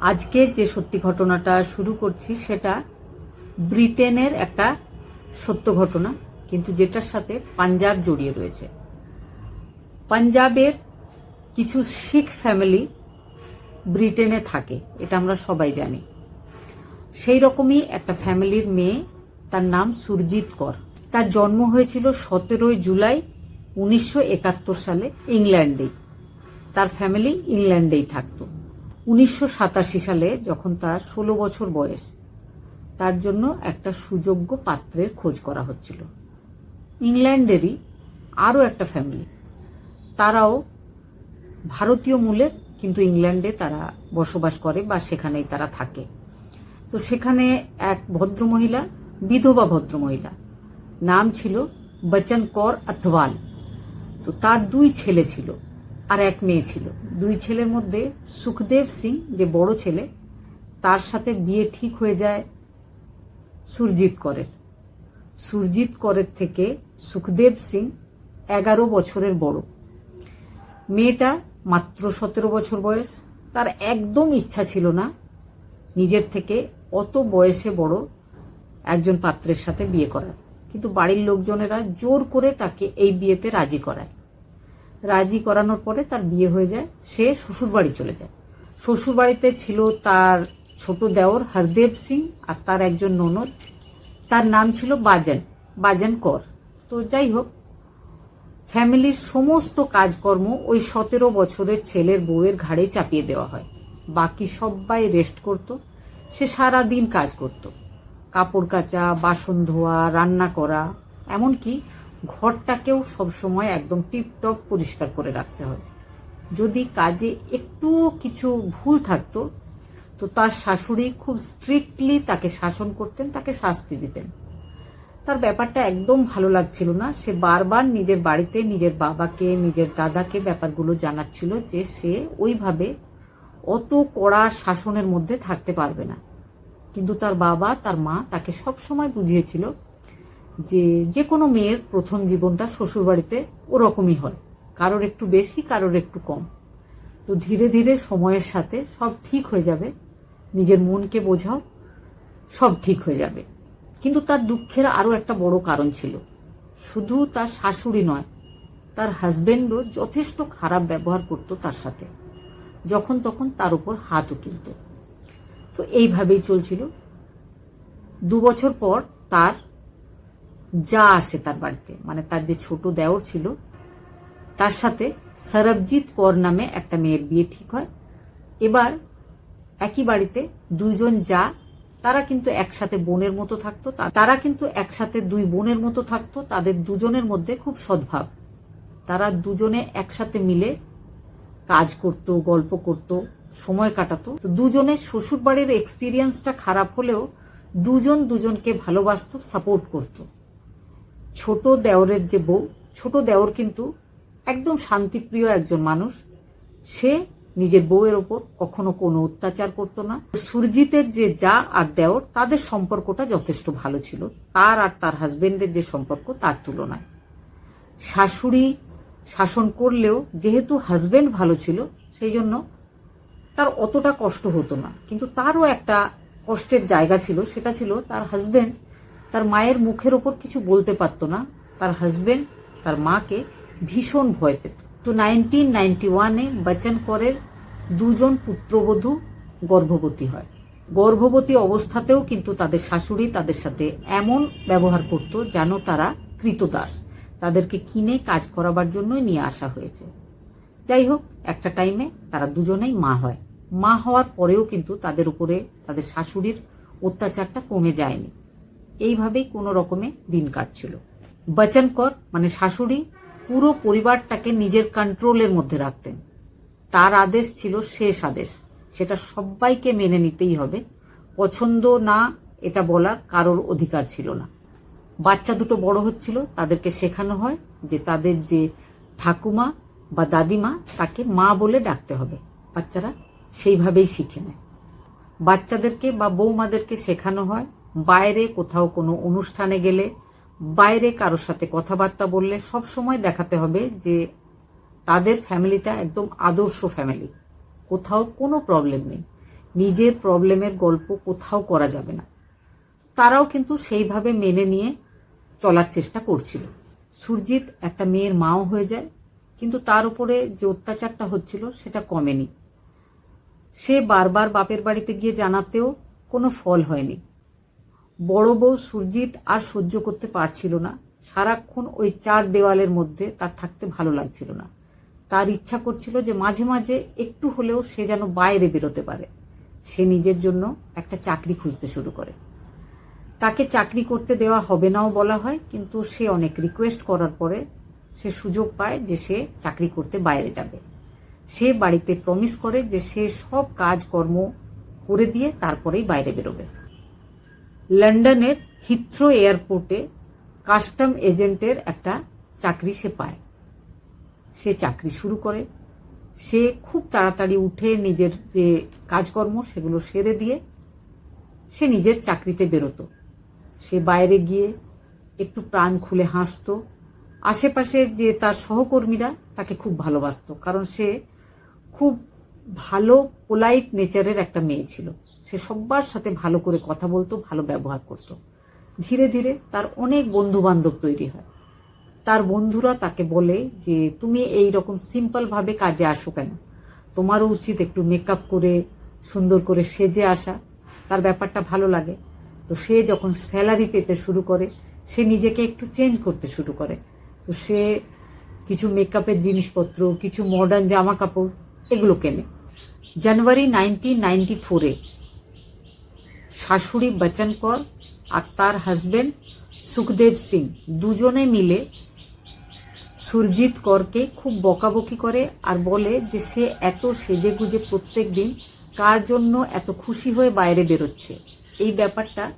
আজকে যে সত্যি ঘটনাটা শুরু করছি সেটা ব্রিটেনের একটা সত্য ঘটনা, কিন্তু যেটার সাথে পাঞ্জাব জড়িয়ে রয়েছে। পাঞ্জাবের কিছু শিখ ফ্যামিলি ব্রিটেনে থাকে, এটা আমরা সবাই জানি। সেই রকমই একটা ফ্যামিলির মেয়ে, তার নাম সুরজিৎ কর। তার জন্ম হয়েছিল সতেরোই জুলাই উনিশশো একাত্তর সালে ইংল্যান্ডেই। তার ফ্যামিলি ইংল্যান্ডেই থাকতো। উনিশশো সাতাশি সালে যখন তার ষোলো বছর বয়স, তার জন্য একটা সুযোগ্য পাত্রের খোঁজ করা হচ্ছিল। ইংল্যান্ডেরই আরও একটা ফ্যামিলি তারাও ভারতীয় মূলের কিন্তু ইংল্যান্ডে তারা বসবাস করে বা সেখানেই তারা থাকে। তো সেখানে এক ভদ্রমহিলা, বিধবা ভদ্রমহিলা, নাম ছিল বচন কর আথওয়াল তো তার দুই ছেলে ছিল। আর এক মেয়ে ছিল। দুই ছেলের মধ্যে সুখদেব সিং, যে বড় ছেলে, তার সাথে বিয়ে ঠিক হয়ে যায় সুরজিৎ করের। সুরজিৎ করের থেকে সুখদেব সিং এগারো বছরের বড়। মেয়েটা মাত্র সতেরো বছর বয়স। তার একদম ইচ্ছা ছিল না নিজের থেকে অত বয়সে বড় একজন পাত্রের সাথে বিয়ে করার। কিন্তু বাড়ির লোকজনেরা জোর করে তাকে এই বিয়েতে রাজি করায়। রাজি করানোর পরে তার বিয়ে হয়ে যায়। সে শ্বশুরবাড়ি চলে যায়। শ্বশুরবাড়িতে ছিল তার ছোট দেওর হরদেব সিং আর তার একজন ননদ। তার নাম ছিল বাজান বাজান কর। তো যাই হোক, ফ্যামিলির সমস্ত কাজকর্ম ওই সতেরো বছরের ছেলের বউয়ের ঘাড়ে চাপিয়ে দেওয়া হয়। বাকি সবাই রেস্ট করত। সে সারা দিন কাজ করত। কাপড় কাচা, বাসন ধোয়া, রান্না করা, এমনকি ঘরটাকেও সবসময় একদম টিপটপ পরিষ্কার করে রাখতে হয় যদি কাজে একটু কিছু ভুল থাকতো, তো তার শাশুড়ি খুব স্ট্রিক্টলি তাকে শাসন করতেন, তাকে শাস্তি দিতেন। তার ব্যাপারটা একদম ভালো লাগছিল না। সে বারবার নিজের বাড়িতে, নিজের বাবাকে, নিজের দাদাকে ব্যাপারগুলো জানাচ্ছিল যে সে ওইভাবে অত কড়া শাসনের মধ্যে থাকতে পারবে না। কিন্তু তার বাবা, তার মা তাকে সব সময় বুঝিয়েছিল যে যে কোনো মেয়ের প্রথম জীবনটা শ্বশুরবাড়িতে ওরকমই হয়। কারোর একটু বেশি, কারোর একটু কম। তো ধীরে ধীরে সময়ের সাথে সব ঠিক হয়ে যাবে। নিজের মনকে বোঝাও, সব ঠিক হয়ে যাবে। কিন্তু তার দুঃখের আরও একটা বড় কারণ ছিল। শুধু তার শাশুড়ি নয়, তার হাজবেন্ডও যথেষ্ট খারাপ ব্যবহার করতো তার সাথে। যখন তখন তার উপর হাতও তুলত। তো এইভাবেই চলছিল। দু বছর পর তার যা আসে তার বাড়িতে। মানে তার যে ছোট দেওর ছিল, তার সাথে সরবজিৎ কর নামে একটা মেয়ের বিয়ে ঠিক হয়। এবার একই বাড়িতে দুইজন যা, তারা কিন্তু একসাথে বোনের মতো থাকতো তারা কিন্তু একসাথে দুই বোনের মতো থাকতো, তাদের দুজনের মধ্যে খুব সদ্ভাব। তারা দুজনে একসাথে মিলে কাজ করত, গল্প করত, সময় কাটাতো। তো দুজনের শ্বশুর বাড়ির এক্সপিরিয়েন্সটা খারাপ হলেও দুজন দুজনকে ভালোবাসতো সাপোর্ট করত। ছোট দেওরের যে বউ, ছোট দেওর কিন্তু একদম শান্তিপ্রিয় একজন মানুষ। সে নিজের বউয়ের ওপর কখনো কোনো অত্যাচার করতো না। সুরজিতের যে যা আর দেওর, তাদের সম্পর্কটা যথেষ্ট ভালো ছিল। তার আর তার হাজবেন্ডের যে সম্পর্ক, তার তুলনায়। শাশুড়ি শাসন করলেও যেহেতু হাজবেন্ড ভালো ছিল, সেই জন্য তার অতটা কষ্ট হতো না। কিন্তু তারও একটা কষ্টের জায়গা ছিল, সেটা ছিল তার হাজবেন্ড তার মায়ের মুখের ওপর কিছু বলতে পারতো না। তার হাজবেন্ড তার মাকে ভীষণ ভয় পেত। তো নাইনটিন নাইনটি ওয়ানে বচ্চন করের দুজন পুত্রবধূ গর্ভবতী হয়। গর্ভবতী অবস্থাতেও কিন্তু তাদের শাশুড়ি তাদের সাথে এমন ব্যবহার করত যেন তারা কৃতদাস। তাদেরকে কিনে কাজ করাবার জন্যই নিয়ে আসা হয়েছে। যাই হোক, একটা টাইমে তারা দুজনেই মা হয়। মা হওয়ার পরেও কিন্তু তাদের উপরে তাদের শাশুড়ির অত্যাচারটা কমে যায়নি। এইভাবেই কোনো রকমে দিন কাটছিল। বচন কর মানে শাশুড়ি, পুরো পরিবারটাকে নিজের কন্ট্রোলের মধ্যে রাখতেন। তার আদেশ ছিল শেষ আদেশ। সেটা সবাইকে মেনে নিতেই হবে। পছন্দ না, এটা বলার কারোর অধিকার ছিল না। বাচ্চা দুটো বড় হচ্ছিল, তাদেরকে শেখানো হয় যে তাদের যে ঠাকুমা বা দাদিমা, তাকে মা বলে ডাকতে হবে। বাচ্চারা সেইভাবেই শিখে নেয়। বাচ্চাদেরকে বা বৌমাদেরকে শেখানো হয় বাইরে কোথাও কোনো অনুষ্ঠানে গেলে, বাইরে কারোর সাথে কথাবার্তা বললে সব সময় দেখাতে হবে যে তাদের ফ্যামিলিটা একদম আদর্শ ফ্যামিলি। কোথাও কোনো প্রবলেম নেই। নিজের প্রবলেমের গল্প কোথাও করা যাবে না। তারাও কিন্তু সেইভাবে মেনে নিয়ে চলার চেষ্টা করছিল। সুরজিৎ একটা মেয়ের মাও হয়ে যায়, কিন্তু তার উপরে যে অত্যাচারটা হচ্ছিল সেটা কমেনি। সে বারবার বাপের বাড়িতে গিয়ে জানাতেও কোনো ফল হয়নি। বড় বউ সুরজিৎ আর সহ্য করতে পারছিল না। সারাক্ষণ ওই চার দেওয়ালের মধ্যে তার থাকতে ভালো লাগছিল না। তার ইচ্ছা করছিল যে মাঝে মাঝে একটু হলেও সে যেন বাইরে বেরোতে পারে। সে নিজের জন্য একটা চাকরি খুঁজতে শুরু করে। তাকে চাকরি করতে দেওয়া হবে নাও বলা হয়, কিন্তু সে অনেক রিকোয়েস্ট করার পরে সে সুযোগ পায় যে সে চাকরি করতে বাইরে যাবে। সে বাড়িতে প্রমিস করে যে সে সব কাজকর্ম করে দিয়ে তারপরেই বাইরে বেরোবে। লন্ডনের হিথ্রো এয়ারপোর্টে কাস্টম এজেন্টের একটা চাকরি সে পায়। সে চাকরি শুরু করে। সে খুব তাড়াতাড়ি উঠে নিজের যে কাজকর্ম সেগুলো সেরে দিয়ে সে নিজের চাকরিতে বেরোতো। সে বাইরে গিয়ে একটু প্রাণ খুলে হাসতো। আশেপাশে যে তার সহকর্মীরা তাকে খুব ভালোবাসতো, কারণ সে খুব ভালো পোলাইট নেচারের একটা মেয়ে ছিল। সে সবার সাথে ভালো করে কথা বলতো, ভালো ব্যবহার করত। ধীরে ধীরে তার অনেক বন্ধু বান্ধব তৈরি হয়। তার বন্ধুরা তাকে বলে যে, তুমি এই রকম সিম্পল ভাবে কাজে আসো কেন? তোমারও উচিত একটু মেকআপ করে, সুন্দর করে সেজে আসা। তার ব্যাপারটা ভালো লাগে। তো সে যখন স্যালারি পেতে শুরু করে, সে নিজেকে একটু চেঞ্জ করতে শুরু করে। তো সে কিছু মেকআপের জিনিসপত্র, কিছু মডার্ন জামা কাপড়, এগুলো কেনে। জানুয়ারি নাইনটিন নাইনটি ফোরে। শাশুড়ি বচন কর আর তার হাজবেন্ড সুখদেব সিং দুজনে মিলে সুরজিৎ করকে খুব বকাবকি করে আর বলে যে সে এত সেজে গুজে প্রত্যেক দিন কার জন্য এত খুশি হয়ে বাইরে বেরোচ্ছে। এই ব্যাপারটা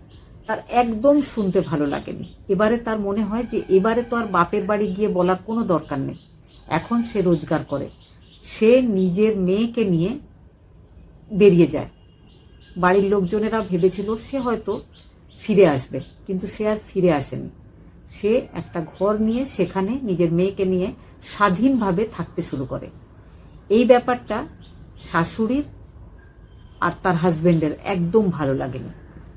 তার একদম শুনতে ভালো লাগেনি। এবারে তার মনে হয় যে এবারে তো আর বাপের বাড়ি গিয়ে বলার কোনো দরকার নেই। এখন সে রোজগার করে। সে নিজের মেয়েকে নিয়ে বেরিয়ে যায়। বাড়ির লোকজনেরা ভেবেছিল সে হয়তো ফিরে আসবে, কিন্তু সে আর ফিরে আসেনি। সে একটা ঘর নিয়ে সেখানে নিজের মেয়েকে নিয়ে স্বাধীনভাবে থাকতে শুরু করে। এই ব্যাপারটা শাশুড়ির আর তার হাজবেন্ডের একদম ভালো লাগেনি।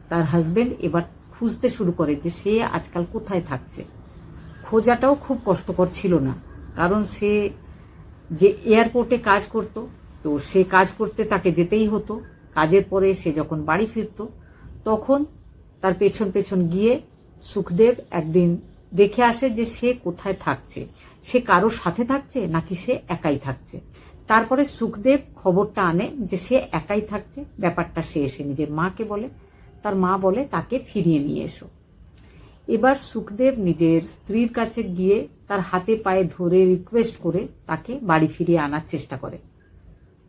তার হাজবেন্ড এবার খুঁজতে শুরু করে যে সে আজকাল কোথায় থাকছে। খোঁজাটাও খুব কষ্টকর ছিল না, কারণ সে যে এয়ারপোর্টে কাজ করত তো সে কাজ করতে তাকে যেতেই হতো। কাজের পরে সে যখন বাড়ি ফিরত, তখন তার পেছন পেছন গিয়ে সুখদেব একদিন দেখে আসে যে সে কোথায় থাকছে। সে কারোর সাথে থাকছে নাকি সে একাই থাকছে? তারপরে সুখদেব খবরটা আনে যে সে একাই থাকছে। ব্যাপারটা সে এসে নিজের মাকে বলে। তার মা বলে, তাকে ফিরিয়ে নিয়ে এসো। এবার সুখদেব নিজের স্ত্রীর কাছে গিয়ে তার হাতে পায়ে ধরে রিকোয়েস্ট করে তাকে বাড়ি ফিরিয়ে আনার চেষ্টা করে।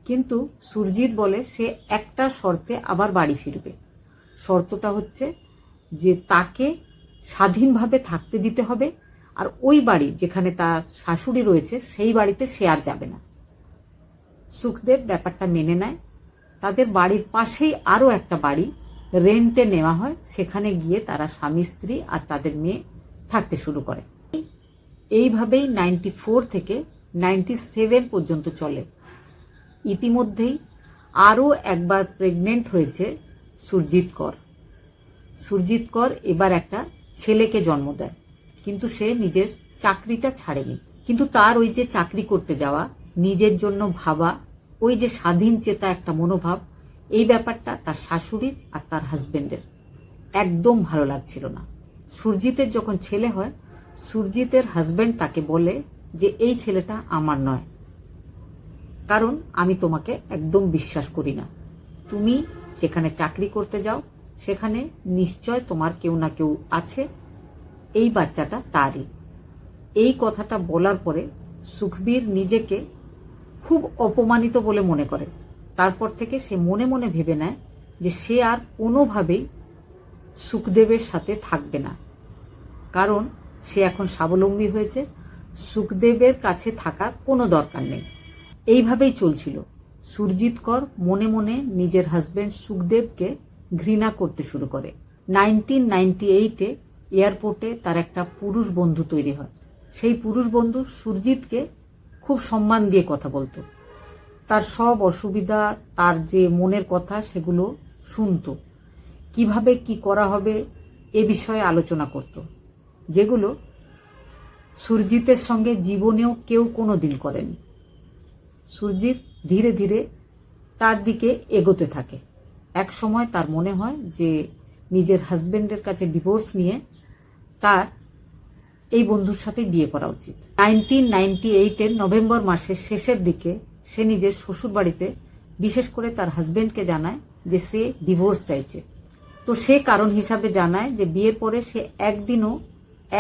কিন্তু সুরজিৎ বলে সে একটা শর্তে আবার বাড়ি ফিরবে। শর্তটা হচ্ছে যে তাকে স্বাধীনভাবে থাকতে দিতে হবে আর ওই বাড়ি যেখানে তার শাশুড়ি রয়েছে সেই বাড়িতে সে আর যাবে না। সুখদেব ব্যাপারটা মেনে নেয়। তাদের বাড়ির পাশেই আরও একটা বাড়ি রেন্টে নেওয়া হয়। সেখানে গিয়ে তারা স্বামী, স্ত্রী আর তাদের মেয়ে থাকতে শুরু করে। এইভাবেই নাইনটি ফোর থেকে নাইনটি সেভেন পর্যন্ত চলে। ইতিমধ্যেই আরও একবার প্রেগনেন্ট হয়েছে সুরজিৎ কর। সুরজিৎ কর এবার একটা ছেলেকে জন্ম দেয়, কিন্তু সে নিজের চাকরিটা ছাড়েনি। কিন্তু তার ওই যে চাকরি করতে যাওয়া, নিজের জন্য ভাবা, ওই যে স্বাধীন চেতা একটা মনোভাব, এই ব্যাপারটা তার শাশুড়ির আর তার হাজবেন্ডের। একদম ভালো লাগছিল না। সুরজিতের যখন ছেলে হয়, সুরজিতের হাজবেন্ড তাকে বলে যে, এই ছেলেটা আমার নয়। কারণ আমি তোমাকে একদম বিশ্বাস করি না। তুমি যেখানে চাকরি করতে যাও, সেখানে নিশ্চয় তোমার কেউ না কেউ আছে। এই বাচ্চাটা তারই। এই কথাটা বলার পরে সুখবীর নিজেকে খুব অপমানিত বলে মনে করে। তারপর থেকে সে মনে মনে ভেবে নেয় যে সে আর কোনোভাবেই সুখদেবের সাথে থাকবে না। কারণ সে এখন স্বাবলম্বী হয়েছে। সুখদেবের কাছে থাকার কোনো দরকার নেই। এইভাবেই চলছিল। সুরজিৎ কর মনে মনে নিজের হাজবেন্ড সুখদেবকে ঘৃণা করতে শুরু করে। নাইনটিন নাইনটি এইটে এয়ারপোর্টে তার একটা পুরুষ বন্ধু তৈরি হয়। সেই পুরুষ বন্ধু সুরজিৎকে খুব সম্মান দিয়ে কথা বলতো। তার সব অসুবিধা, তার যে মনের কথা সেগুলো শুনতো। কীভাবে কি করা হবে এ বিষয়ে আলোচনা করত। যেগুলো সুরজিতের সঙ্গে জীবনেও কেউ কোনো দিন করেনি। সুরজিৎ ধীরে ধীরে তার দিকে এগোতে থাকে। এক সময় তার মনে হয় যে নিজের হাজবেন্ডের কাছে ডিভোর্স নিয়ে তার এই বন্ধুর সাথে বিয়ে করা উচিত। নাইনটিন নাইনটি এইটের নভেম্বর মাসের শেষের দিকে সে নিজের শ্বশুর বাড়িতে বিশেষ করে তার হাজবেন্ডকে জানায় যে সে ডিভোর্স চাইছে। তো সে কারণ হিসাবে জানায় যে বিয়ের পরে সে একদিনও,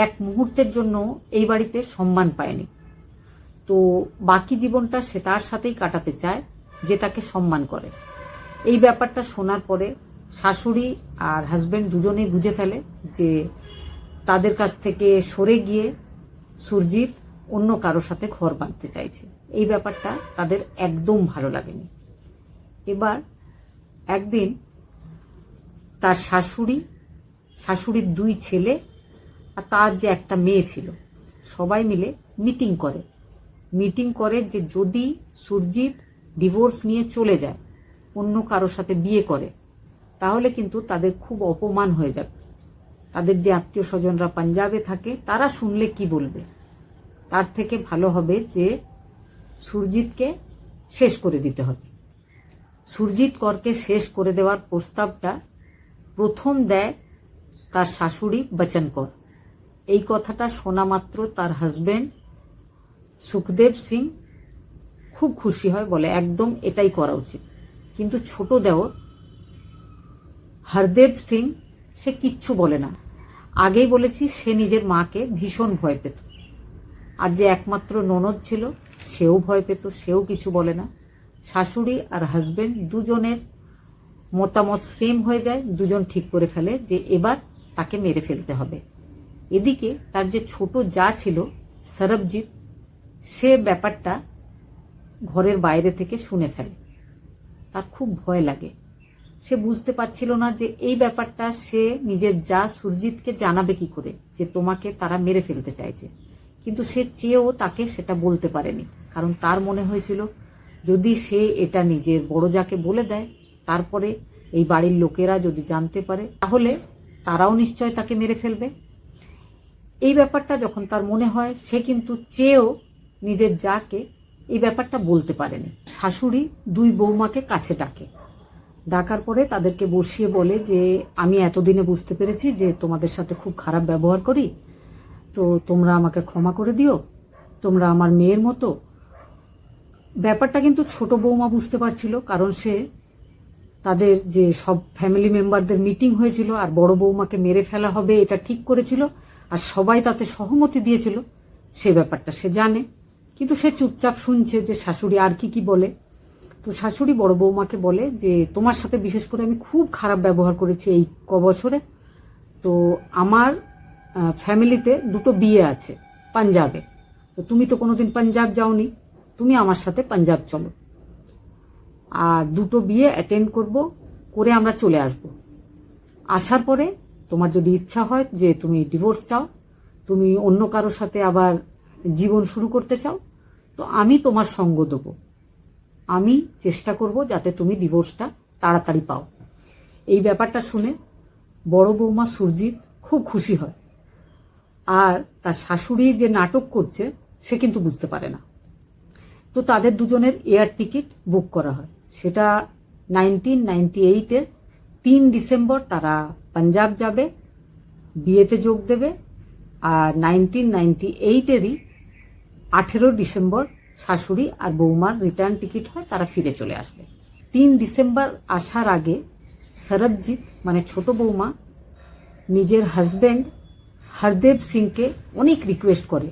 এক মুহূর্তের জন্য এই বাড়িতে সম্মান পায়নি। তো বাকি জীবনটা সে তার সাথেই কাটাতে চায়, যে তাকে সম্মান করে। এই ব্যাপারটা শোনার পরে শাশুড়ি আর হাজব্যান্ড দুজনেই বুঝে ফেলে যে তাদের কাছ থেকে সরে গিয়ে সুরজিৎ অন্য কারও সাথে ঘর বাঁধতে চাইছে। এই ব্যাপারটা তাদের একদম ভালো লাগেনি। এবার একদিন তার শাশুড়ি, শাশুড়ির দুই ছেলে আর তার যে একটা মেয়ে ছিল, সবাই মিলে মিটিং করে। মিটিং করে যে যদি সুরজিৎ ডিভোর্স নিয়ে চলে যায়, অন্য কারোর সাথে বিয়ে করে, তাহলে কিন্তু তাদের খুব অপমান হয়ে যাবে। তাদের যে আত্মীয় স্বজনরা পাঞ্জাবে থাকে, তারা শুনলে কি বলবে? তার থেকে ভালো হবে যে সুরজিৎকে শেষ করে দিতে হবে। সুরজিৎ করকে শেষ করে দেওয়ার প্রস্তাবটা প্রথম দেয় তার শাশুড়ি বচন কর। এই কথাটা শোনা মাত্র তার হাজবেন্ড সুখদেব সিং খুব খুশি হয় বলে, একদম এটাই করা উচিত। কিন্তু ছোট দেওর হরদেব সিং, সে কিচ্ছু বলে না। আগেই বলেছি, সে নিজের মাকে ভীষণ ভয় পেত। আর যে একমাত্র ননদ ছিল, সেও ভয় পেত, সেও কিছু বলে না। শাশুড়ি আর হাজবেন্ড দুজনের মতামত সেম হয়ে যায়, দুজন ঠিক করে ফেলে যে এবার তাকে মেরে ফেলতে হবে। এদিকে তার যে ছোট যা ছিল, সরবজিৎ সে ব্যাপারটা ঘরের বাইরে থেকে শুনে ফেলে। তার খুব ভয় লাগে। সে বুঝতে পারছিল না যে এই ব্যাপারটা সে নিজের যা সুরজিৎকে জানাবে কি করে, যে তোমাকে তারা মেরে ফেলতে চাইছে। কিন্তু সে চেয়েও তাকে সেটা বলতে পারেনি। কারণ তার মনে হয়েছিল, যদি সে এটা নিজের বড় যাকে বলে দেয়, তারপরে এই বাড়ির লোকেরা যদি জানতে পারে, তাহলে তারাও নিশ্চয় তাকে মেরে ফেলবে। এই ব্যাপারটা যখন তার মনে হয়, সে কিন্তু চেয়েও নিজের যাকে এই ব্যাপারটা বলতে পারেনি। শাশুড়ি দুই বৌমাকে কাছে ডাকে। ডাকার পরে তাদেরকে বসিয়ে বলে যে, আমি এতদিনে বুঝতে পেরেছি যে তোমাদের সাথে খুব খারাপ ব্যবহার করি। তো তোমরা আমাকে ক্ষমা করে দিও। তোমরা আমার মেয়ের মতো। ব্যাপারটা কিন্তু ছোট বৌমা বুঝতে পারছিল, কারণ সে তাদের যে সব ফ্যামিলি মেম্বারদের মিটিং হয়েছিল, আর বড় বৌমাকে মেরে ফেলা হবে এটা ঠিক করেছিল, আর সবাই তাতে সহমতি দিয়েছিল, সে ব্যাপারটা সে জানে। কিন্তু সে চুপচাপ শুনছে যে শাশুড়ি আর কি কি বলে। তো শাশুড়ি বড় বৌমাকে বলে যে, তোমার সাথে বিশেষ করে আমি খুব খারাপ ব্যবহার করেছি এই ক বছরে। তো আমার ফ্যামিলিতে দুটো বিয়ে আছে, পাঞ্জাবে। তো তুমি তো কোনোদিন পাঞ্জাব যাওনি, তুমি আমার সাথে পাঞ্জাব চলো। আর দুটো বিয়ে অ্যাটেন্ড করব, করে আমরা চলে আসব। আসার পরে তোমার যদি ইচ্ছা হয় যে তুমি ডিভোর্স চাও, তুমি অন্য কারোর সাথে আবার জীবন শুরু করতে চাও, তো আমি তোমার সঙ্গ দেবো। আমি চেষ্টা করব যাতে তুমি ডিভোর্সটা তাড়াতাড়ি পাও। এই ব্যাপারটা শুনে বড় বৌমা সুরজিৎ খুব খুশি হয়। আর তার শাশুড়ি যে নাটক করছে, সে কিন্তু বুঝতে পারে না। তো তাদের দুজনের এয়ার টিকিট বুক করা হয়। সেটা নাইনটিন নাইনটি এইটের তিন ডিসেম্বর তারা পাঞ্জাব যাবে, বিয়েতে যোগ দেবে। আর নাইনটিন নাইনটি এইটেরই আঠেরো ডিসেম্বর শাশুড়ি আর বৌমার রিটার্ন টিকিট হয়, তারা ফিরে চলে আসবে। তিন ডিসেম্বর আসার আগে শরৎজিৎ মানে ছোট বৌমা, নিজের হাজব্যান্ড হরদেব সিংকে অনেক রিকোয়েস্ট করে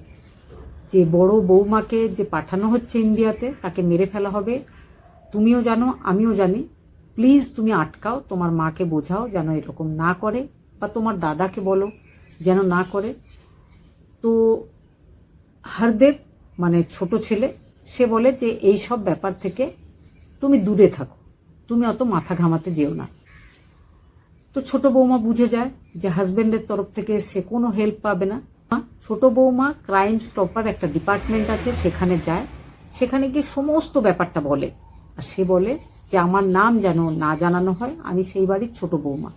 যে বড় বৌমাকে যে পাঠানো হচ্ছে ইন্ডিয়াতে, তাকে মেরে ফেলা হবে। তুমিও জানো, আমিও জানি। প্লিজ তুমি আটকাও, তোমার মাকে বোঝাও যেন এরকম না করে বা তোমার দাদাকে বলো যেন না করে। তো হরদেব মানে ছোট ছেলে, সে বলে যে এই সব ব্যাপার থেকে তুমি দূরে থাকো। তুমি অত মাথা ঘামাতে যেও না। তো ছোট বৌমা বুঝে যায় যে হাজবেন্ডের তরফ থেকে সে কোনো হেল্প পাবে না। ছোট বৌমা ক্রাইম স্টপার একটা ডিপার্টমেন্ট আছে, সেখানে যায়। সেখানে গিয়ে সমস্ত ব্যাপারটা বলে। আর সে বলে যে আমার নাম যেন না জানানো হয়, আমি সেই বাড়ির ছোট বৌমা।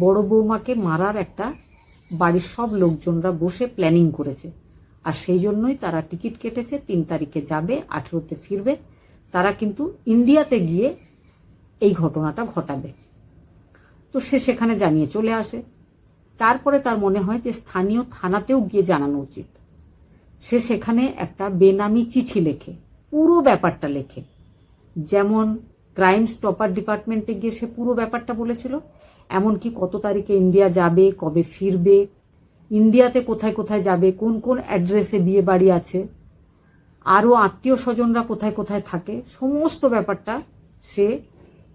বড় বৌমাকে মারার একটা বাড়ির সব লোকজনরা বসে প্ল্যানিং করেছে। আর সেই জন্যই তারা টিকিট কেটেছে, তিন তারিখে যাবে, আঠেরোতে ফিরবে। তারা কিন্তু ইন্ডিয়াতে গিয়ে এই ঘটনাটা ঘটাবে। তো সে সেখানে জানিয়ে চলে আসে। তারপরে তার মনে হয় যে স্থানীয় থানাতেও গিয়ে জানানো উচিত। সে সেখানে একটা বেনামি চিঠি লেখে, পুরো ব্যাপারটা লেখে। যেমন ক্রাইম স্টপার ডিপার্টমেন্টে গিয়ে সে পুরো ব্যাপারটা বলেছিল, এমনকি কত তারিখে ইন্ডিয়া যাবে, কবে ফিরবে ইন্ডিয়াতে কোথায় কোথায় যাবে, কোন কোন অ্যাড্রেসে বিয়ে বাড়ি আছে, আরও আত্মীয় স্বজনরা কোথায় কোথায় থাকে, সমস্ত ব্যাপারটা সে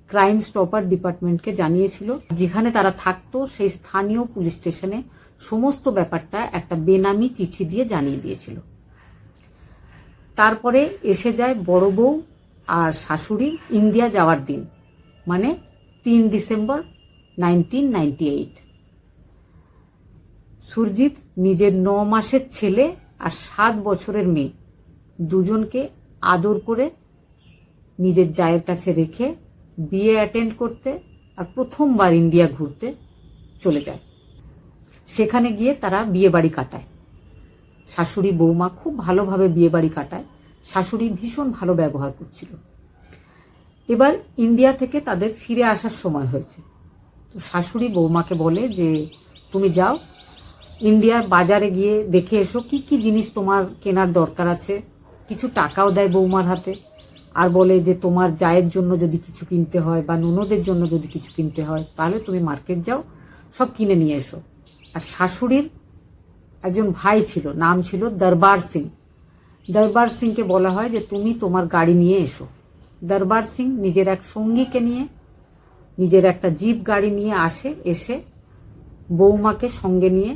ক্রাইম স্টপার ডিপার্টমেন্টকে জানিয়েছিল। যেখানে তারা থাকতো, সেই স্থানীয় পুলিশ স্টেশনে সমস্ত ব্যাপারটা একটা বেনামি চিঠি দিয়ে জানিয়ে দিয়েছিল। তারপরে এসে যায় বড় বউ আর শাশুড়ি ইন্ডিয়া যাওয়ার দিন মানে তিন December nineteen ninety eight. Surajit নিজের ন মাসের ছেলে আর সাত বছরের মেয়ে। দুজনকে আদর করে নিজের জায়ের কাছে রেখে বিয়ে অ্যাটেন্ড করতে আর প্রথমবার ইন্ডিয়া ঘুরতে চলে যায়। সেখানে গিয়ে তারা বিয়ে বাড়ি কাটায়। শাশুড়ি বৌমা খুব ভালোভাবে বিয়ে বাড়ি কাটায়। শাশুড়ি ভীষণ ভালো ব্যবহার করছিল। এবার ইন্ডিয়া থেকে তাদের ফিরে আসার সময় হয়েছে। তো শাশুড়ি বৌমাকে বলে যে, তুমি যাও ইন্ডিয়ার বাজারে গিয়ে দেখে এসো, কি কি জিনিস তোমার কেনার দরকার আছে? কিছু টাকাও দেয় বৌমার হাতে। আর বলে যে তোমার জায়ের জন্য যদি কিছু কিনতে হয় বা ননদের জন্য যদি কিছু কিনতে হয়, তাহলে তুমি মার্কেট যাও, সব কিনে নিয়ে এসো। আর শাশুড়ির একজন ভাই ছিল, নাম ছিল দরবার সিং। দরবার সিংকে বলা হয় যে তুমি তোমার গাড়ি নিয়ে এসো। দরবার সিং নিজের এক সঙ্গীকে নিয়ে, নিজের একটা জিপ গাড়ি নিয়ে আসে, এসে বৌমাকে সঙ্গে নিয়ে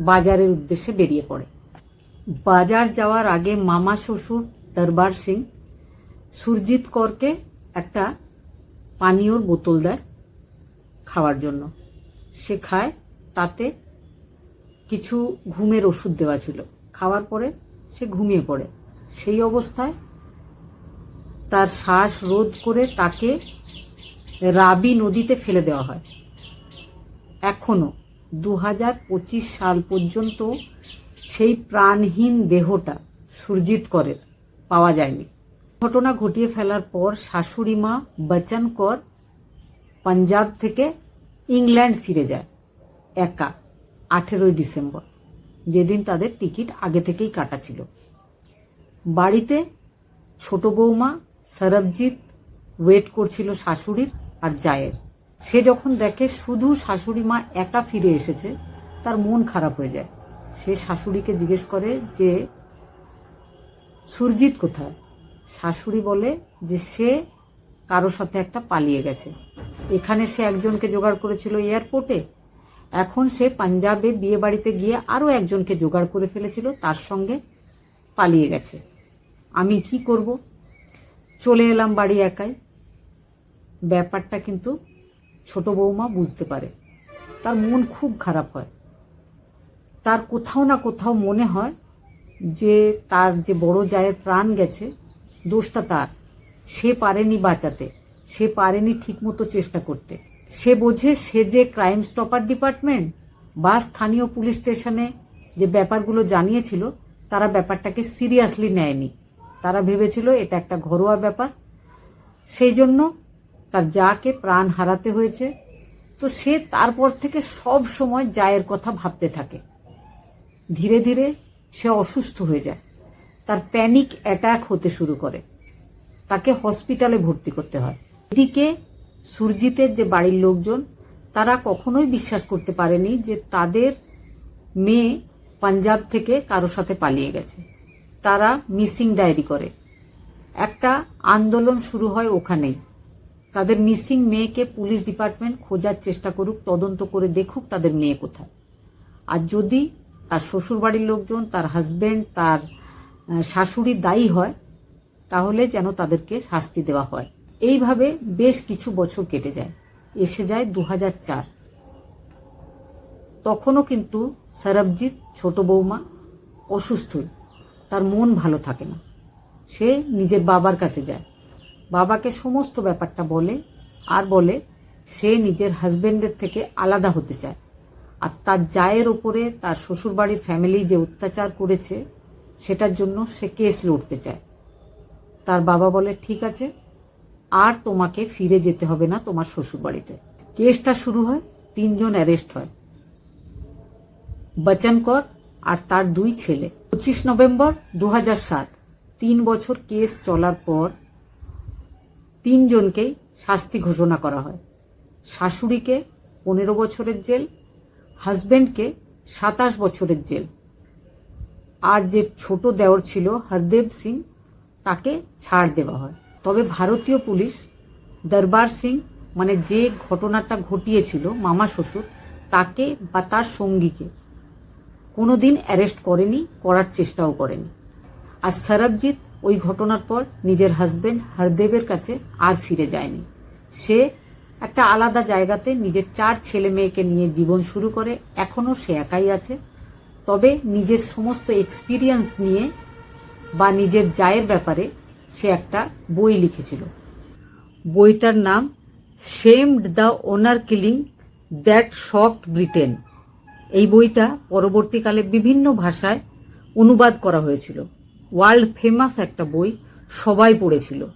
বাজারের উদ্দেশ্যে বেরিয়ে পড়ে। বাজার যাওয়ার আগে মামা শ্বশুর দরবার সিং সুরজিৎ করকে একটা পানীয়র বোতল দেয় খাওয়ার জন্য। সে খায়, তাতে কিছু ঘুমের ওষুধ দেওয়া ছিল। খাওয়ার পরে সে ঘুমিয়ে পড়ে। সেই অবস্থায় তার শ্বাস রোধ করে তাকে রাবি নদীতে ফেলে দেওয়া হয়। এখনও দু হাজার পঁচিশ সাল পর্যন্ত সেই প্রাণহীন দেহটা সুরজিৎ করের পাওয়া যায়নি। ঘটনা ঘটিয়ে ফেলার পর শাশুড়ি মা বচন কর পাঞ্জাব থেকে ইংল্যান্ড ফিরে যায় একা, আঠেরোই ডিসেম্বর, যেদিন তাদের টিকিট আগে থেকেই কাটা ছিল। বাড়িতে ছোট বৌমা সরবজিৎ ওয়েট করছিল শাশুড়ির আর জায়ের। সে যখন দেখে শুধু শাশুড়ি মা একা ফিরে এসেছে, তার মন খারাপ হয়ে যায়। সে শাশুড়িকে জিজ্ঞেস করে যে, সুরজিৎ কোথায়? শাশুড়ি বলে যে, সে কারোর সাথে একটা পালিয়ে গেছে। এখানে সে একজনকে জোগাড় করেছিল এয়ারপোর্টে। এখন সে পাঞ্জাবে বিয়ে বাড়িতে গিয়ে আরও একজনকে জোগাড় করে ফেলেছিল, তার সঙ্গে পালিয়ে গেছে। আমি কি করব? চলে এলাম বাড়ি একাই। ব্যাপারটা কিন্তু ছোট বৌমা বুঝতে পারে। তার মন খুব খারাপ হয়। তার কোথাও না কোথাও মনে হয় যে তার যে বড় জায়ের প্রাণ গেছে, দোষটা তার। সে পারেনি বাঁচাতে, সে পারেনি ঠিকমতো চেষ্টা করতে। সে বোঝে সে যে ক্রাইম স্টপার ডিপার্টমেন্ট বা স্থানীয় পুলিশ স্টেশনে যে ব্যাপারগুলো জানিয়েছিল, তারা ব্যাপারটাকে সিরিয়াসলি নেয়নি। তারা ভেবেছিল এটা একটা ঘরোয়া ব্যাপার। সেই জন্য তার যাকে প্রাণ হারাতে হয়েছে, তো সে তারপর থেকে সব সময় জায়ের কথা ভাবতে থাকে। ধীরে ধীরে সে অসুস্থ হয়ে যায়। তার প্যানিক অ্যাটাক হতে শুরু করে। তাকে হসপিটালে ভর্তি করতে হয়। এদিকে সুরজিতের যে বাড়ির লোকজন, তারা কখনোই বিশ্বাস করতে পারেনি যে তাদের মেয়ে পাঞ্জাব থেকে কারোর সাথে পালিয়ে গেছে। তারা মিসিং ডায়েরি করে। একটা আন্দোলন শুরু হয় ওখানেই। তাদের মিসিং মেয়েকে পুলিশ ডিপার্টমেন্ট খোঁজার চেষ্টা করুক, তদন্ত করে দেখুক তাদের মেয়ে কোথায়। আর যদি তার শ্বশুর বাড়ির লোকজন, তার হাজবেন্ড তার শাশুড়ি দায়ী হয়, তাহলে যেন তাদেরকে শাস্তি দেওয়া হয়। এইভাবে বেশ কিছু বছর কেটে যায়। এসে যায় দু চার। তখনও কিন্তু সরবজিৎ ছোট বৌমা অসুস্থই। তার মন ভালো থাকে না। সে নিজের বাবার কাছে যায়। বাবাকে সমস্ত ব্যাপারটা বলে আর বলে সে নিজের হাজবেন্ডের থেকে আলাদা হতে চায়। আর তার জায়ের ওপরে তার শ্বশুরবাড়ির ফ্যামিলি যে অত্যাচার করেছে, সেটার জন্য সে কেস লড়তে চায়। তার বাবা বলে, ঠিক আছে, আর তোমাকে ফিরে যেতে হবে না তোমার শ্বশুরবাড়িতে। কেসটা শুরু হয়, তিনজন অ্যারেস্ট হয়। বচন কর আর তার দুই ছেলে। পঁচিশ নভেম্বর দু সাত, তিন বছর কেস চলার পর তিনজনকেই শাস্তি ঘোষণা করা হয়। শাশুড়িকে পনেরো বছরের জেল, হাজবেন্ডকে সাতাশ বছরের জেল। আর যে ছোট দেওর ছিল, হরদেব সিং, তাকে ছাড় দেওয়া হয়। তবে ভারতীয় পুলিশ, দরবার সিং মানে যে ঘটনাটা ঘটিয়েছিল, মামা শ্বশুর, তাকে বা তার সঙ্গীকে কোনোদিন অ্যারেস্ট করেনি, করার চেষ্টাও করেনি। আর সরবজিৎ ওই ঘটনার পর নিজের হাজবেন্ড হরদেবের কাছে আর ফিরে যায়নি। সে একটা আলাদা জায়গাতে নিজের চার ছেলে মেয়েকে নিয়ে জীবন শুরু করে, এখনও সে একাই আছে। তবে নিজের সমস্ত এক্সপিরিয়েন্স নিয়ে বা নিজের জায়ের ব্যাপারে সে একটা বই লিখেছিল। বইটার নাম shamed the honour killing that shocked Britain এই বইটা পরবর্তীকালে বিভিন্ন ভাষায় অনুবাদ করা হয়েছিল। ওয়ার্ল্ড ফেমাস একটা বই সবাই পড়েছিল।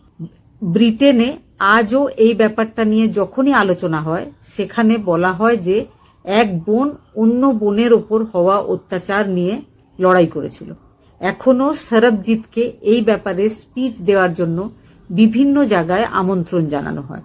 ব্রিটেনে আজও এই ব্যাপারটা নিয়ে যখনই আলোচনা হয়, সেখানে বলা হয় যে এক বোন অন্য বোনের ওপর হওয়া অত্যাচার নিয়ে লড়াই করেছিল। এখনও সরবজিৎকে এই ব্যাপারে স্পিচ দেওয়ার জন্য বিভিন্ন জায়গায় আমন্ত্রণ জানানো হয়।